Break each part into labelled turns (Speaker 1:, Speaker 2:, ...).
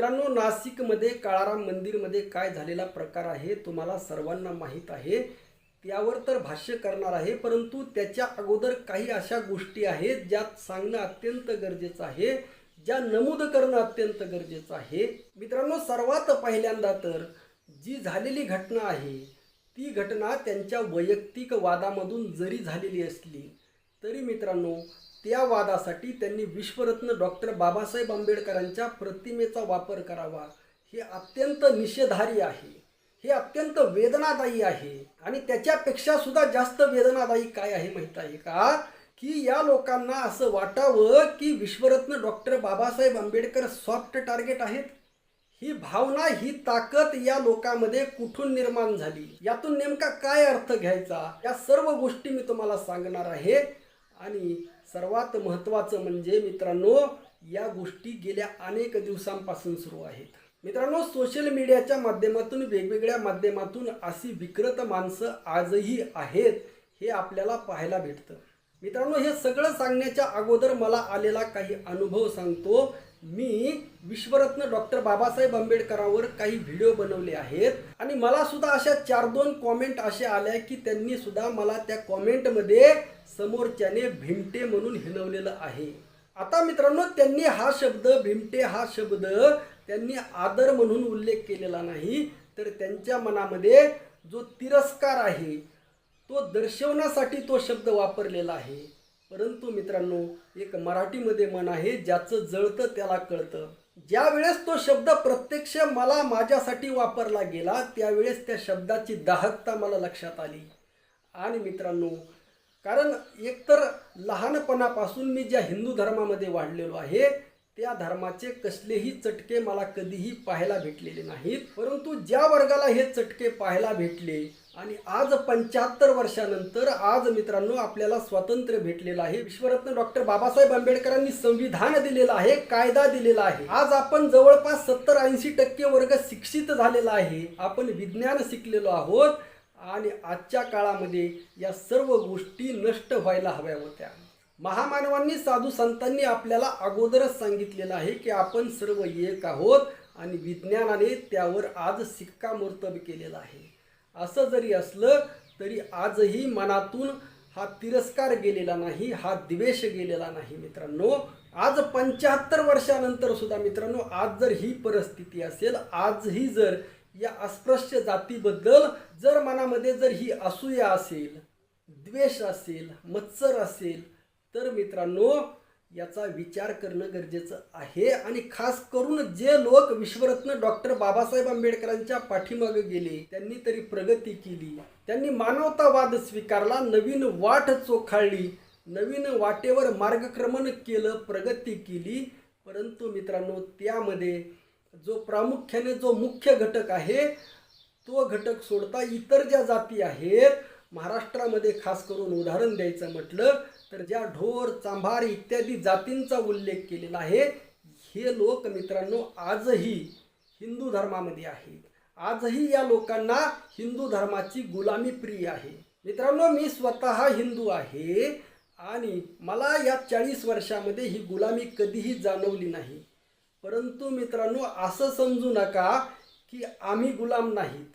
Speaker 1: मित्रांनो नाशिकमध्ये काळाराम मंदिरमध्ये काय झालेला प्रकार आहे तुम्हाला सर्वांना माहीत आहे. त्यावर तर भाष्य करणार आहे परंतु त्याच्या अगोदर काही अशा गोष्टी आहेत ज्यात सांगणं अत्यंत गरजेचं आहे ज्या नमूद करणं अत्यंत गरजेचं आहे. मित्रांनो सर्वात पहिल्यांदा तर जी झालेली घटना आहे ती घटना त्यांच्या वैयक्तिक वादामधून जरी झालेली असली तरी मित्रांनो त्या वादासाठी त्यांनी विश्वरत्न डॉक्टर बाबासाहेब आंबेडकरांच्या प्रतिमेचा वापर करावा. हे अत्यंत निषेधारी आहे. हे अत्यंत वेदनादायी आहे. आणि त्याच्यापेक्षा सुद्धा जास्त वेदनादायी काय आहे माहीत आहे का? की या लोकांना असं वाटावं की विश्वरत्न doctor Babasaheb Ambedkar soft target आहेत? ही भावना ही ताकद या लोकांमध्ये कुठून निर्माण झाली? यातून नेमका काय अर्थ घ्यायचा? या सर्व गोष्टी मी तुम्हाला सांगणार आहे. आणि सर्वात महत्त्वाचं म्हणजे मित्रांनो या गोष्टी गेल्या अनेक दिवसांपासून सुरू आहेत. मित्रांनो सोशल मीडियाच्या माध्यमातून वेगवेगळ्या माध्यमातून अशी विकृत माणसं आजही आहेत हे आपल्याला पाहायला भेटतं. मित्रांनो हे सगळं सांगण्याच्या अगोदर मला आलेला काही अनुभव सांगतो. मी विश्वरत्न डॉक्टर बाबासाहेब आंबेडकरांवर काही व्हिडिओ बनवले आहेत. आणि मला सुद्धा अशा चार दोन कॉमेंट असे आल्या की त्यांनी सुद्धा मला त्या कॉमेंटमध्ये समोरच्याने भिमटे म्हणून हिनवलेलं आहे. आता मित्रांनो त्यांनी हा शब्द भिमटे हा शब्द त्यांनी आदर म्हणून उल्लेख केलेला नाही. तर त्यांच्या मनामध्ये जो तिरस्कार आहे तो दर्शवण्यासाठी तो शब्द वापरलेला आहे. परंतु मित्रांनो एक मराठीमध्ये मन आहे ज्याचं जळतं त्याला कळतं. ज्या वेळेस तो शब्द प्रत्यक्ष मला माझ्यासाठी वापरला गेला त्यावेळेस त्या शब्दाची दाहकता मला लक्षात आली. आणि मित्रांनो कारण एकतर लहानपणापासून मी ज्या हिंदू धर्मामध्ये वाढलेलो आहे त्या धर्माचे कसलेही चटके मला कधीही पाहायला भेटलेले नाहीत. परंतु ज्या वर्गाला हे चटके पाहायला भेटले आणि आज पंच्याहत्तर वर्षानंतर आज मित्रांनो आपल्याला स्वातंत्र्य भेटलेलं आहे. विश्वरत्न डॉक्टर बाबासाहेब आंबेडकरांनी संविधान दिलेलं आहे कायदा दिलेला आहे. आज आपण जवळपास सत्तर ऐंशी टक्के वर्ग शिक्षित झालेला आहे. आपण विज्ञान शिकलेलो आहोत आणि आजच्या काळामध्ये या सर्व गोष्टी नष्ट व्हायला हव्या होत्या. महामानवांनी साधू संतांनी आपल्याला अगोदरच सांगितलेलं आहे की आपण सर्व एक आहोत आणि विज्ञानाने त्यावर आज शिक्कामोर्तब केलेला आहे. असं जरी असलं तरी आजही मनातून हा तिरस्कार गेलेला नाही हा द्वेष गेलेला नाही मित्रांनो. आज पंच्याहत्तर वर्षानंतर सुद्धा मित्रांनो आज जर ही परिस्थिती असेल आजही जर या अस्पृश्य जातीबद्दल जर मनामध्ये जर ही असूया असेल द्वेष असेल मत्सर असेल तर मित्रांनो याचा विचार करणं गरजेचं आहे. आणि खास करून जे लोक विश्वरत्न डॉक्टर बाबासाहेब आंबेडकरांच्या पाठीमागे गेले त्यांनी तरी प्रगती केली. त्यांनी मानवतावाद स्वीकारला नवीन वाट चोखाळली नवीन वाटेवर मार्गक्रमण केलं प्रगती केली. परंतु मित्रांनो त्यामध्ये जो प्रामुख्याने जो मुख्य घटक आहे तो घटक सोडता इतर ज्या जाती आहेत महाराष्ट्रामध्ये खास करून उदाहरण द्यायचं म्हटलं तर ज्या ढोर चांभार इत्यादी जातींचा उल्लेख केलेला आहे हे लोक मित्रांनो आजही हिंदू धर्मामध्ये आहेत. आजही या लोकांना हिंदू धर्माची गुलामी प्रिय आहे. मित्रांनो मी स्वतः हिंदू आहे आणि मला या चाळीस वर्षामध्ये ही गुलामी कधीही जाणवली नाही. परंतु मित्रांनो असं समजू नका की आम्ही गुलाम नाहीत.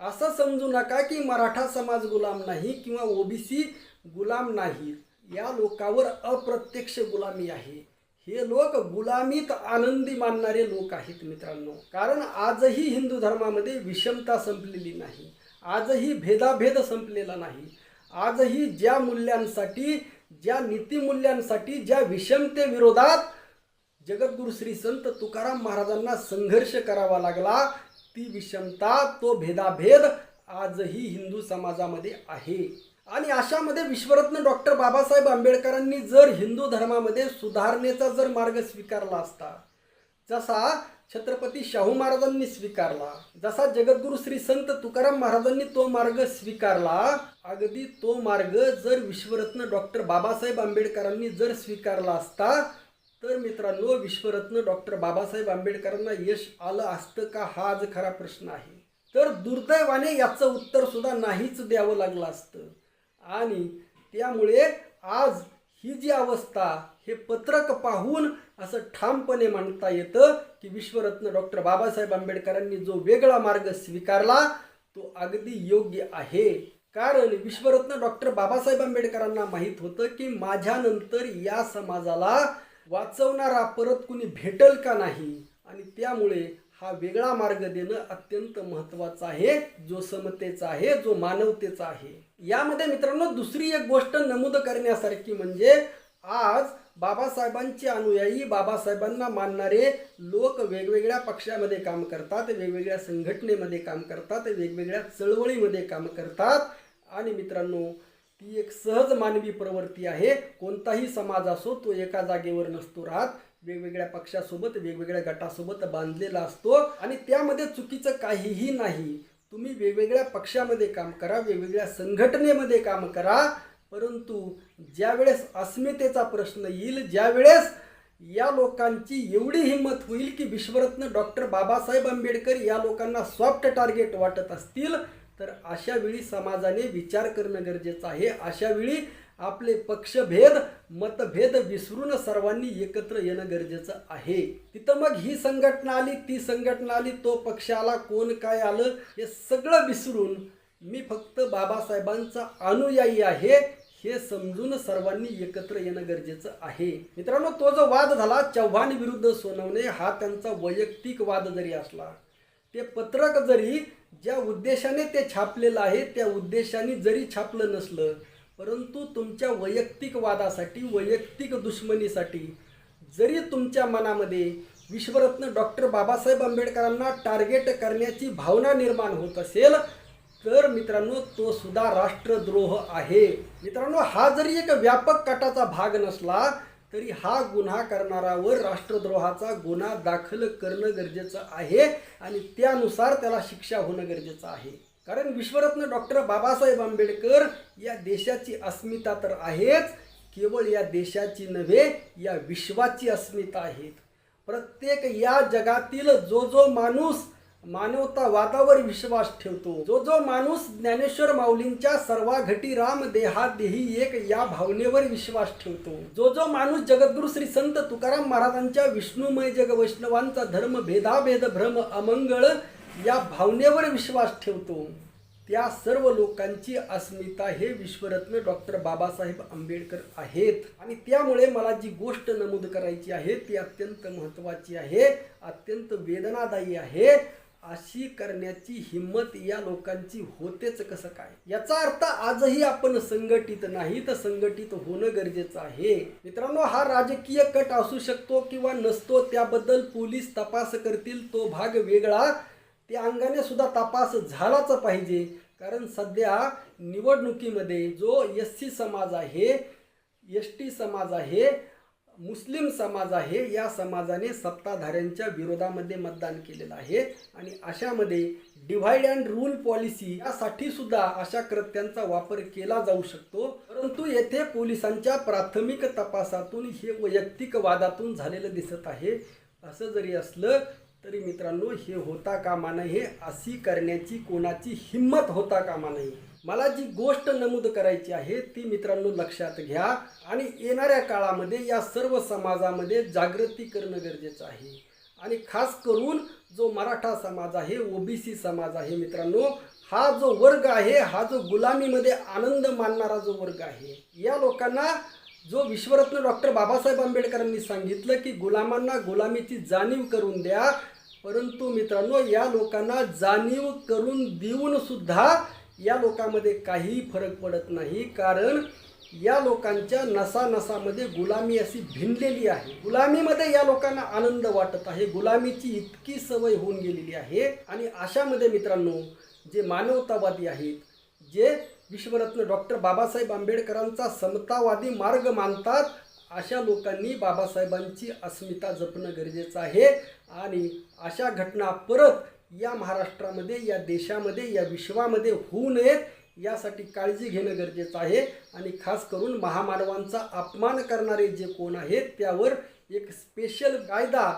Speaker 1: असं समजू नका की मराठा समाज गुलाम नाही किंवा ओबीसी गुलाम नाहीत. या लोकावर अप्रत्यक्ष गुलामी आहे. हे लोक गुलामीत आनंदी मानणारे लोक आहेत मित्रांनो. कारण आजही हिंदू धर्मामध्ये विषमता संपलेली नाही. आजही भेदाभेद संपलेला नाही. आजही ज्या मूल्यांसाठी ज्या नीतिमूल्यांसाठी ज्या विषमतेविरोधात जगद्गुरु श्री संत तुकाराम महाराजांना संघर्ष करावा लागला ती विषमता तो भेदाभेद आजही हिंदू समाजामध्ये आहे. आणि अशामध्ये विश्वरत्न डॉक्टर बाबासाहेब आंबेडकरांनी जर हिंदू धर्मामध्ये सुधारणेचा जर मार्ग स्वीकारला असता जसा छत्रपती शाहू महाराजांनी स्वीकारला जसा जगद्गुरु श्री संत तुकाराम महाराजांनी तो मार्ग स्वीकारला अगदी तो मार्ग जर विश्वरत्न डॉक्टर बाबासाहेब आंबेडकरांनी जर स्वीकारला असता तर मित्रांनो विश्वरत्न डॉक्टर बाबासाहेब आंबेडकरांना यश आलं असतं का? हा आज खरा प्रश्न आहे. तर दुर्दैवाने याचं उत्तर सुद्धा नाहीच द्यावं लागलं असतं. आणि त्यामुळे आज ही जी अवस्था हे पत्रक पाहून असं ठामपणे म्हणता येतं की की विश्वरत्न डॉक्टर बाबासाहेब आंबेडकरांनी जो वेगळा मार्ग स्वीकारला तो अगदी योग्य आहे. कारण विश्वरत्न डॉक्टर बाबासाहेब आंबेडकरांना माहीत होतं की माझ्यानंतर या समाजाला वाचवणारा परत कुणी भेटल का नाही? आणि त्यामुळे हा वेगळा मार्ग देणं अत्यंत महत्त्वाचा आहे. जो समतेचा आहे जो मानवतेचा आहे. यामध्ये मित्रांनो दुसरी एक गोष्ट नमूद करण्यासारखी म्हणजे आज बाबासाहेबांचे अनुयायी बाबासाहेबांना मानणारे लोक वेगवेगळ्या पक्षामध्ये काम करतात वेगवेगळ्या संघटनेमध्ये काम करतात वेगवेगळ्या चळवळीमध्ये काम करतात. आणि मित्रांनो ती एक सहज मानवी प्रवृत्ती आहे. कोणताही समाज असो तो एका जागेवर नसतो राहत. वेगवेगळ्या पक्षासोबत वेगवेगळ्या गटासोबत बांधलेला असतो. आणि त्यामध्ये चुकीचं काहीही नाही. तुम्ही वेगवेगळ्या पक्षामध्ये काम करा वेगवेगळ्या संघटनेमध्ये काम करा परंतु ज्यावेळेस अस्मितेचा प्रश्न येईल ज्यावेळेस या लोकांची एवढी हिंमत होईल की विश्वरत्न डॉक्टर बाबासाहेब आंबेडकर या लोकांना सॉफ्ट टार्गेट वाटत असतील तर अशा वेळी समाजाने विचार करणं गरजेचं आहे. अशा वेळी आपले पक्षभेद मतभेद विसरून सर्वांनी एकत्र येणं गरजेचं आहे. तिथं मग ही संघटना आली ती संघटना आली तो पक्ष आला कोण काय आलं हे सगळं विसरून मी फक्त बाबासाहेबांचा अनुयायी आहे हे समजून सर्वांनी एकत्र येणं गरजेचं आहे. मित्रांनो तो जो वाद झाला चव्हाण विरुद्ध सोनवणे हा त्यांचा वैयक्तिक वाद जरी असला ते पत्रक जरी ज्या उद्देशाने ते छापलेलं आहे त्या उद्देशाने जरी छापलं नसलं परंतु तुमच्या वैयक्तिक वादासाठी वैयक्तिक दुश्मनीसाठी जरी तुमच्या मनामध्ये विश्वरत्न डॉक्टर बाबासाहेब आंबेडकरांना टार्गेट करण्याची भावना निर्माण होत असेल तर मित्रांनो तो सुद्धा राष्ट्रद्रोह आहे. मित्रांनो हा जरी एक व्यापक कटाचा भाग नसला तरी हा गुन्हा करणारावर राष्ट्रद्रोहाचा गुन्हा दाखल करणं गरजेचं आहे आणि त्यानुसार त्याला शिक्षा होणं गरजेचं आहे. कारण विश्वरत्न डॉक्टर बाबासाहेब आंबेडकर या देशाची अस्मिता तर आहेच केवळ या देशाची नव्हे या विश्वाची अस्मिता आहेत. प्रत्येक या जगातील जो जो माणूस मानवतावादावर विश्वास ठेवतो जो जो माणूस ज्ञानेश्वर माऊलींच्या सर्वाघटी राम देहा देही एक या भावनेवर विश्वास ठेवतो जो जो माणूस जगद्गुरु श्री संत तुकाराम महाराजांच्या विष्णुमय जग वैष्णवांचा धर्म भेदाभेद भ्रम अमंगळ या भावनेवर विश्वास ठेवतो. त्या सर्व लोकांची अस्मिता हे विश्वरत्न डॉक्टर बाबासाहेब आंबेडकर आहेत. आणि त्यामुळे मला जी गोष्ट नमूद करायची आहे ती अत्यंत महत्त्वाची आहे अत्यंत वेदनादायी आहे. अशी करण्याची हिंमत या लोकांची होतेच कसं काय? याचा अर्थ आजही आपण संघटित नाही तर संघटित होणं गरजेचं आहे. मित्रांनो हा राजकीय कट असू शकतो किंवा नसतो त्याबद्दल पोलीस तपास करतील तो भाग वेगळा. त्या अंगाने सुद्धा तपास झालाच पाहिजे. कारण सध्या निवडणुकीमध्ये जो एस सी समाज आहे एस टी समाज आहे मुस्लिम समाज आहे या समाजाने सत्ताधाऱ्यांच्या विरोधामध्ये मतदान केलेलं आहे. आणि अशामध्ये डिव्हाइड अँड रूल पॉलिसी यासाठी सुद्धा अशा कृत्यांचा वापर केला जाऊ शकतो. परंतु येथे पोलिसांच्या प्राथमिक तपासातून हे वैयक्तिक वादातून झालेलं दिसत आहे. असं जरी असलं तरी मित्रांनो हे होता कामा नये. अशी करण्याची कोणाची हिंमत होता कामा नये. मला जी गोष्ट नमूद करायची आहे ती मित्रांनो लक्षात घ्या. आणि येणाऱ्या काळामध्ये या सर्व समाजामध्ये जागृती करणं गरजेचं आहे. आणि खास करून जो मराठा समाज आहे ओबीसी समाज आहे मित्रांनो हा जो वर्ग आहे हा जो गुलामीमध्ये आनंद मानणारा जो वर्ग आहे या लोकांना जो विश्वरत्न डॉक्टर बाबासाहेब आंबेडकरांनी सांगितलं की गुलामांना गुलामीची जाणीव करून द्या परंतु मित्रांनो या लोकांना जाणीव करून देऊन सुद्धा या लोकांमध्ये काहीही फरक पडत नाही. कारण या लोकांच्या नसानसामध्ये गुलामी अशी भिनलेली आहे. गुलामीमध्ये या लोकांना आनंद वाटत आहे. गुलामीची इतकी सवय होऊन गेलेली आहे. आणि अशामध्ये मित्रांनो जे मानवतावादी आहेत जे विश्वरत्न डॉक्टर बाबासाहेब आंबेडकरांचा समतावादी मार्ग मानतात अशा लोकांनी बाबासाहेबांची अस्मिता जपणं गरजेचं आहे. आणि अशा घटना परत या महाराष्ट्रामध्ये या देशामध्ये या विश्वामध्ये होऊ नयेत यासाठी काळजी घेणं गरजेचं आहे. आणि खास करून महामानवांचा अपमान करणारे जे कोण आहेत त्यावर एक स्पेशल कायदा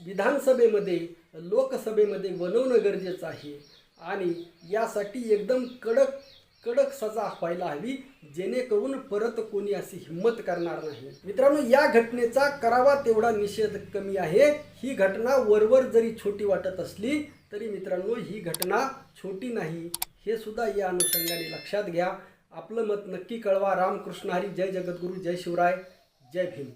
Speaker 1: विधानसभेमध्ये लोकसभेमध्ये बनवणं गरजेचं आहे. आणि यासाठी एकदम कडक कडक सजा व्हायला हवी जेणेकरून परत कोणी अशी हिंमत करणार नाही. मित्रांनो या घटनेचा करावा तेवढा निषेध कमी आहे. ही घटना वरवर जरी छोटी वाटत असली तरी मित्रांनो ही घटना छोटी नाही. हे सुद्धा या अनुषंगाने लक्षात घ्या. आपलं मत नक्की कळवा. रामकृष्ण हरी. जय जगद्गुरू. जय शिवराय. जय भीम.